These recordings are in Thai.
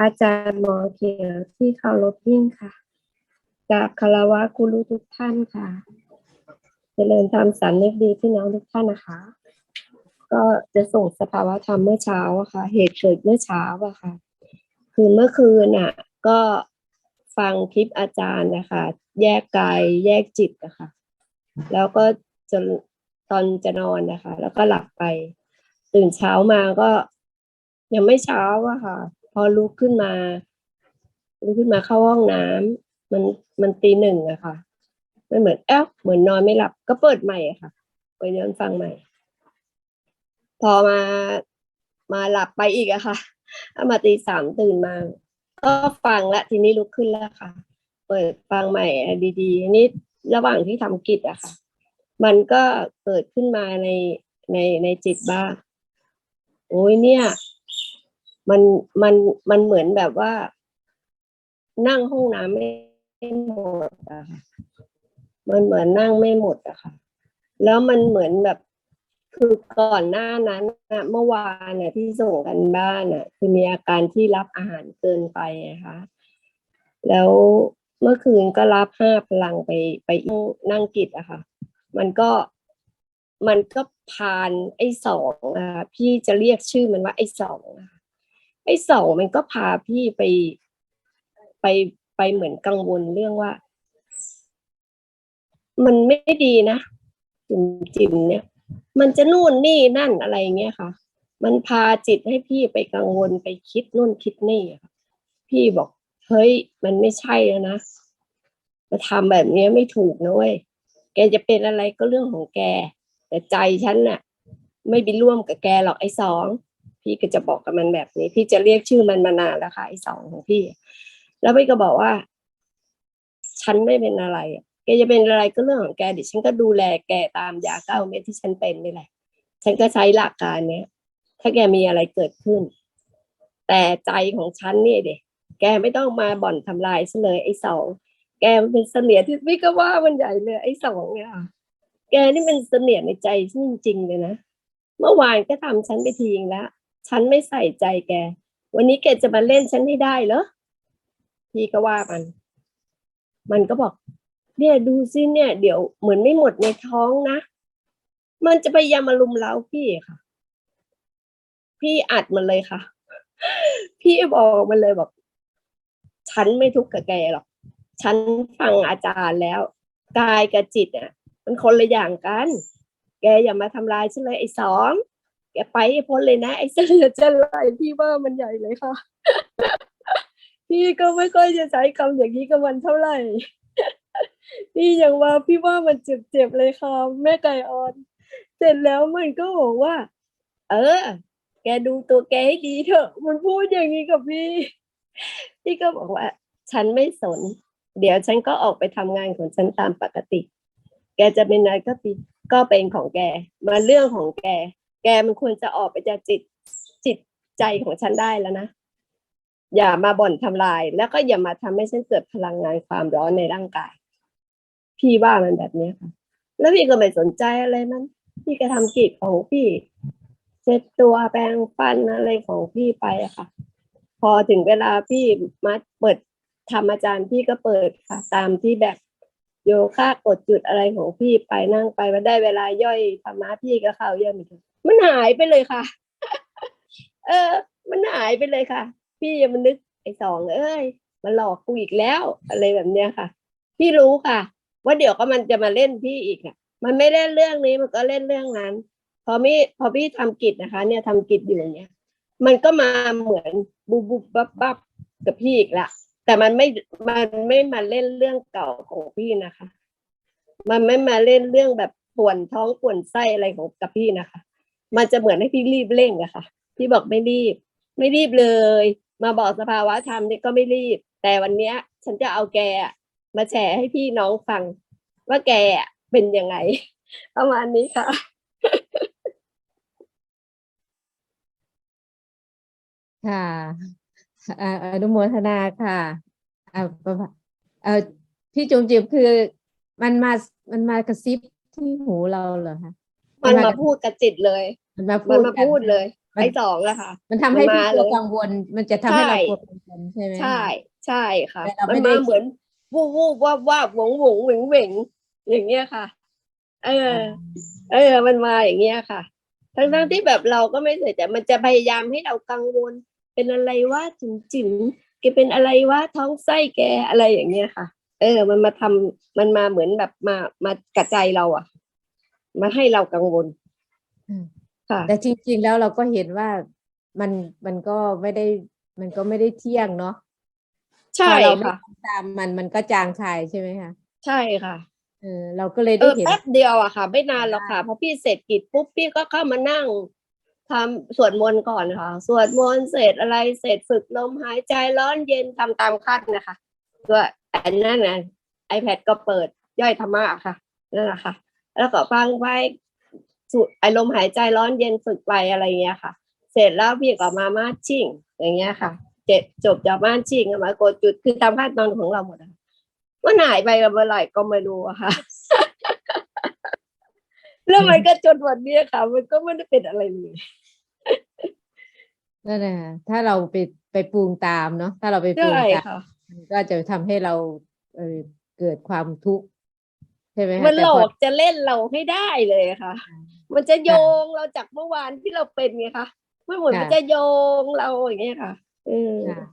อาจารย์หมอเขียวที่เคารพยิ่งค่ะกราบคารวะครูรู้ทุกท่านค่ะจเจริญธรรมสารนึกดีพี่น้องทุกท่านนะคะ ก็จะส่งสภาวะธรรมเมื่อเช้าอะค่ะ เหตุเกิดเมื่อเช้าอะค่ะ คือเมื่อคืนอะก็ฟังคลิปอาจารย์นะคะ แยกกายแยกจิตอะค่ะแล้วก็จนตอนจะนอนนะคะ แล้วก็หลับไป ตื่นเช้ามาก็ยังไม่เช้าอะค่ะ อลุกขึ้นมาลุกขึ้นมาเข้าห้องน้ำมันมันตีหนึ่งอะค่ะมันเหมือนเอ๊ะเหมือนนอนไม่หลับ ก็เปิดใหม่ค่ะไปย้อนฟังใหม่ พอมามาหลับไปอีกอะค่ะเอามาตีสามตื่นมา ก็ฟังละทีนี้ลุกขึ้นแล้วค่ะ เปิดฟังใหม่ดีๆนนี้ระหว่างที่ทำกิจอะค่ะ มันก็เกิดขึ้นมาในในในจิตบ้างโอ้ยเนี่ย มันมันมันเหมือนแบบว่า นั่งห้องน้ำไม่หมดอะค่ะมันเหมือนนั่งไม่หมดอะค่ะ แล้วมันเหมือนแบบคือก่อนหน้านั้นนะเมื่อวานเนี่ยที่ส่งกันบ้านน่ะ คือมีอาการที่รับอาหารเกินไปนะคะแล้วเมื่อคืนก็รับห้าพลังไปไปนั่งกิจอะค่ะ มันก็มันก็ผ่านไอ้สองอะพี่จะเรียกชื่อมันว่าไอ้สองอะ ไอ้สองมันก็พาพี่ไปไปไปเหมือนกังวลเรื่องว่า มันไม่ดีนะจิมจิมเนี่ย มันจะนู่นนี่นั่นอะไรเงี้ยค่ะ มันพาจิตให้พี่ไปกังวลไปคิดนู่นคิดนี่ค่ะพี่บอกเฮ้ยมันไม่ใช่แล้วนะมาทำแบบนี้ไม่ถูกนะเว้ยแกจะเป็นอะไรก็เรื่องของแก แต่ใจฉันน่ะ ไม่ไปร่วมกับแกหรอกไอ้สอง พี่ก็จะบอกกับมันแบบนี้ พี่จะเรียกชื่อมันมานานแล้วค่ะไอ้สองของพี่ แล้วพี่ก็บอกว่า ฉันไม่เป็นอะไรแกจะเป็นอะไรก็เรื่องของแกเดี๋ยวฉันก็ดูแลแกตามยาเก้าเม็ดที่ฉันเป็นนี่แหละ ฉันก็ใช้หลักการเนี้ยถ้าแกมีอะไรเกิดขึ้น แต่ใจของฉันเนี่ยเด็กแกไม่ต้องมาบ่อนทำลายฉันเลยไอ้สองแกมันเป็นเสนียดที่พี่ก็ว่ามันใหญ่เลยไอ้สองเนี่ยค่ะแกนี่เป็นเสนียดในใจฉันจริงๆเลยนะเมื่อวานก็ทำฉันไปทีงแล้ว ฉันไม่ใส่ใจแก วันนี้แกจะมาเล่นฉันให้ได้เหรอพี่ก็ว่ามัน มันก็บอก เนี่ยดูซิเนี่ย เดี๋ยวเหมือนไม่หมดในท้องนะ มันจะไปยามาลุมเล้าพี่ค่ะ พี่อัดมันเลยค่ะ พี่บอกมันเลยบอก ฉันไม่ทุกข์กับแกหรอก ฉันฟังอาจารย์แล้วกายกับจิตอะ มันคนละอย่างกัน แกอย่ามาทำลายฉันเลยไอ้สอง ไปพ้นเลยนะไอ้เสือจะไหลพี่ว่ามันใหญ่เลยค่ะ พี่ก็ไม่ค่อยจะใช้คำอย่างนี้กับมันเท่าไหร่พี่ยังว่าพี่ว่ามันเจ็บๆเลยค่ะแม่ไก่อ่อน เสร็จแล้วมันก็บอกว่า เออ แกดูตัวแกให้ดีเถอะ มันพูดอย่างนี้กับพี่ พี่ก็บอกว่า ฉันไม่สน เดี๋ยวฉันก็ออกไปทำงานของฉันตามปกติ แกจะเป็นอะไรก็ปีก็เป็นของแก มาเรื่องของแก แกมันควรจะออกไปจากจิตจิตใจของฉันได้แล้วนะ อย่ามาบ่อนทำลาย แล้วก็อย่ามาทำให้ฉันเกิดพลังงานความร้อนในร่างกาย พี่ว่ามันแบบนี้ค่ะ แล้วพี่ก็ไม่สนใจอะไรมัน พี่ก็ทำกิจของพี่เช็ดตัวแปรงฟันอะไรของพี่ไปอะค่ะ พอถึงเวลาพี่มาเปิดทำอาจารย์พี่ก็เปิดค่ะ ตามที่แบบโยคะกดจุดอะไรของพี่ไปนั่งไปมาได้เวลาย่อยธรรมะพี่ก็เข้าเยี่ยมอีกที มันหายไปเลยค่ะ เออ มันหายไปเลยค่ะ พี่ยังมันนึกไอ้สองเอ้ยมันหลอกกูอีกแล้ว อะไรแบบเนี้ยค่ะ พี่รู้ค่ะ ว่าเดี๋ยวก็มันจะมาเล่นพี่อีกอะ มันไม่เล่นเรื่องนี้มันก็เล่นเรื่องนั้น พอพี่พอพี่ทำกิจนะคะ เนี่ยทำกิจอยู่อย่างเนี้ยมันก็มาเหมือนบุบบุบบับบับกับพี่อีกละแต่มันไม่มันไม่มาเล่นเรื่องเก่าของพี่นะคะ มันไม่มาเล่นเรื่องแบบปวดท้องปวดไส้อะไรของกับพี่นะคะ มันจะเหมือนให้พี่รีบเร่งอะค่ะ พี่บอกไม่รีบ ไม่รีบเลย มาบอกสภาวะธรรมเนี่ยก็ไม่รีบ แต่วันเนี้ย ฉันจะเอาแกมาแชร์ให้พี่น้องฟัง ว่าแกเป็นยังไง ประมาณนี้ค่ะค่ะอ่าอนุโมทนาค่ะอ่าประมาเออพี่จุ๋มจิบคือมันมา มันมากระซิบที่หูเราเหรอคะ มันมาพูดกับจิตเลย มันมาพูมันดมากันพูดเลยมมันไอ้สองอะค่ะ มันทำให้มันพี่มาตัวเลยกังวล มันจะทำให้เราใช่กลัวกังวลใช่ไหมคะใช่ใช่ค่ะแต่เรามันไม่ได้มาเหมือนวูบวูบว่าบว่าบหวงหวงเหวงเหวงอย่างเงี้ยค่ะ เออ เออ มันมาอย่างเงี้ยค่ะ ทั้งทั้งๆที่แบบเราก็ไม่ใส่แต่มันจะพยายามให้เรากังวล เป็นอะไรว่าจิ๋มจิ๋มแกเป็นอะไรว่าท้องไส้แกอะไรอย่างเงี้ยค่ะ เออ มันมาทำมันมาเหมือนแบบมามากระจายเราอะ มาให้เรากังวลอืมค่ะ แต่จริง ๆ แล้วเราก็เห็นว่ามันมันก็ไม่ได้ มันก็ไม่ได้เที่ยงเนาะใช่พอเราไม่ค่ะทำตามมันมันก็จางคายใช่ไหมคะใช่ค่ะเออเราก็เลยเอได้อเห็นแป๊บเดียวอะค่ะ ไม่นานหรอกค่ะพอพี่เสร็จกิจปุ๊บพี่ก็เข้ามานั่งทำสวดมนต์ก่อนค่ะสวดมนต์เสร็จอะไรเสร็จฝึกลมหายใจร้อนเย็นทำตามขั้นนะคะก็อันนั้นนะ iPad ก็เปิดย่อยธรรมะค่ะนั่นแหละค่ะ แล้วก็ฟังไปสูดไอลมหายใจร้อนเย็นฝึกไปอะไรเงี้ยค่ะ เสร็จแล้วพี่ก็มามาชิ่งอย่างเงี้ยค่ะเจ็ดจบจากมาชิ่งก็มากดจุดคือตามขั้นตอนของเราหมดอะมันหายไปกับเมื่อไหร่ก็ไม่รู้อะค่ะแล้วมันก็จนวันเนี้ยค่ะ มันก็ไม่ได้เป็นอะไรเลยนั่นแหละค่ะถ้าเราไปไปปรุงตามเนาะถ้าเราไปปรุงใช่ตามค่ะมันก็จะทำให้เราเออเกิดความทุกข์ใช่ไหมคะมันแต่หลพอกจะเล่นเราให้ได้เลยค่ะ มันจะโยงเราจากเมื่อวานที่เราเป็นไงคะมันเหมือนมันจะโยงเราอย่างเงี้ยค่ะเออค่ะ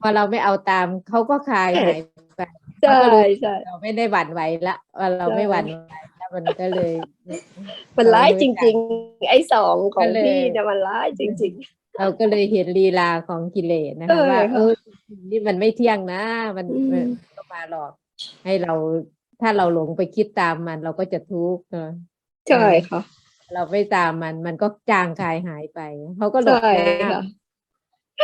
พอเราไม่เอาตามเขาก็คลายหายไปใช่เราก็รู้ใช่เราไม่ได้หวั่นไหวละว่าเราใช่ไม่หวั่นไหวแล้วมันก็เลย มันร้ายจริง ๆ ไอ้สองของก็เลยพี่เนี่ยมันร้ายจริงเราก็เลยเห็นลีลาของกิเลสนะคะเออว่าค่ะเออนี่มันไม่เที่ยงนะ มันอืมมันก็มาหลอก ให้เราถ้าเราหลงไปคิดตามมัน เราก็จะทุกข์เนอะๆใช่ค่ะ เราไม่ตามมันมันก็จางคายหายไปเขาก็หลอกใช่นะค่ะ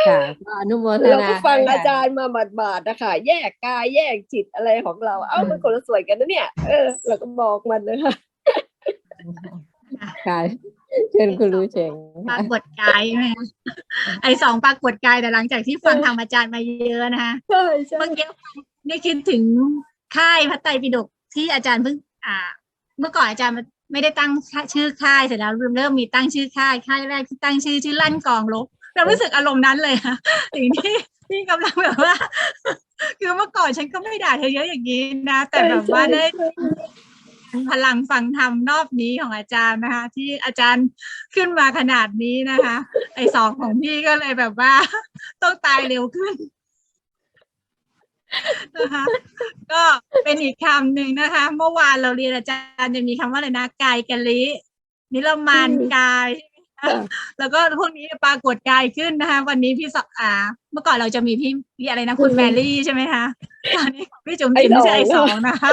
ค่ะก็อนุโมทเรานาก็ฟังด้วยอาค่ะจารย์มาบาดๆนะคะแยกกายแยกจิตอะไรของเรา เอ้ามันคนละส่วนกันนะเนี่ย เออ เราก็บอกมันเลยค่ะค่ะเชิญคุณรู้เชงปรากฏกายใช่ไหมคะไอสองปรากฏกายแต่หลังจากที่ฟังธรรมอาจารย์มาเยอะนะคะใช่ใช่เมื่อกี้ ได้คิดถึงค่ายพระไตรปิฎกที่อาจารย์เพิ่งอ่า เมื่อก่อนอาจารย์ไม่ได้ตั้งชื่อค่ายเสร็จแล้วเริ่มมีตั้งชื่อค่ายค่ายแรกที่ตั้งชื่อชื่อลั่นกองลบเรารู้สึกอารมณ์นั้นเลยค่ะสิ่งที่ที่กำลังแบบว่า คือเมื่อก่อนฉันก็ไม่ด่าเธอเยอะอย่างนี้นะ แต่แบบว่าได้พลังฟังธรรมรอบนี้ของอาจารย์นะคะ ที่อาจารย์ขึ้นมาขนาดนี้นะคะ ไอสองของพี่ก็เลยแบบว่า ต้องตายเร็วขึ้น นะคะก็เป็นอีกคำหนึ่งนะคะ เมื่อวานเราเรียนอาจารย์จะมีคำว่าอะไรนะกายกะลินิรมานกายใช่ไหมคะแล้วก็พวกนี้ปรากฏกายขึ้นนะคะ วันนี้พี่สอ่า เมื่อก่อนเราจะมีพี่พี่อะไรนะคุณแมรี่ใช่ไหมคะตอนนี้พี่จุ๋มจิ๋มไม่ใช่ไอสองนะคะ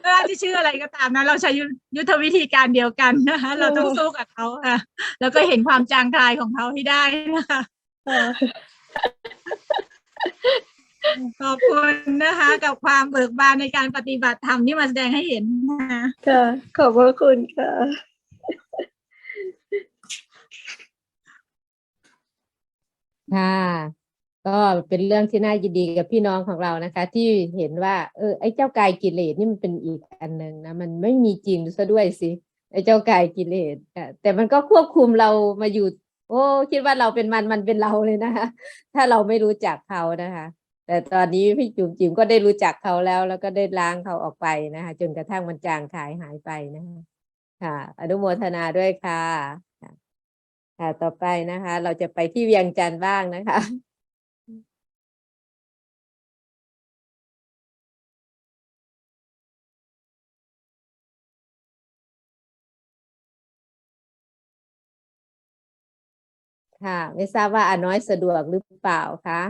ไม่ว่าจะชื่ออะไรก็ตามนะ เราใช้ยุยุทธวิธีการเดียวกันนะคะเราต้องสู้กับเขาค่ะ แล้วก็เห็นความจางคลายของเขาให้ได้นะคะ ขอบคุณนะคะ กับความเบิกบานในการปฏิบัติธรรมที่มาแสดงให้เห็นนะคะค่ะขอบพระคุณค่ะค่ะก็เป็นเรื่องที่น่ายินดีกับพี่น้องของเรานะคะ ที่เห็นว่า เออไอ้เจ้ากายกิเลสนี่มันเป็นอีกอันหนึ่งนะมันไม่มีจริงซะด้วยสิไอ้เจ้ากายกิเลสอะแต่มันก็ควบคุมเรามาอยู่ โอ้คิดว่าเราเป็นมันมันเป็นเราเลยนะคะถ้าเราไม่รู้จักเขานะคะ แต่ตอนนี้พี่จุ๋มจิ๋มก็ได้รู้จักเขาแล้ว แล้วก็ได้ล้างเขาออกไปนะคะ จนกระทั่งมันจางขายหายไปนะคะค่ะ อนุโมทนาด้วยค่ะค่ะ ต่อไปนะคะ เราจะไปที่เวียงจันทร์บ้างนะคะค่ะ ไม่ทราบว่าอาน้อยสะดวกหรือเปล่าคะ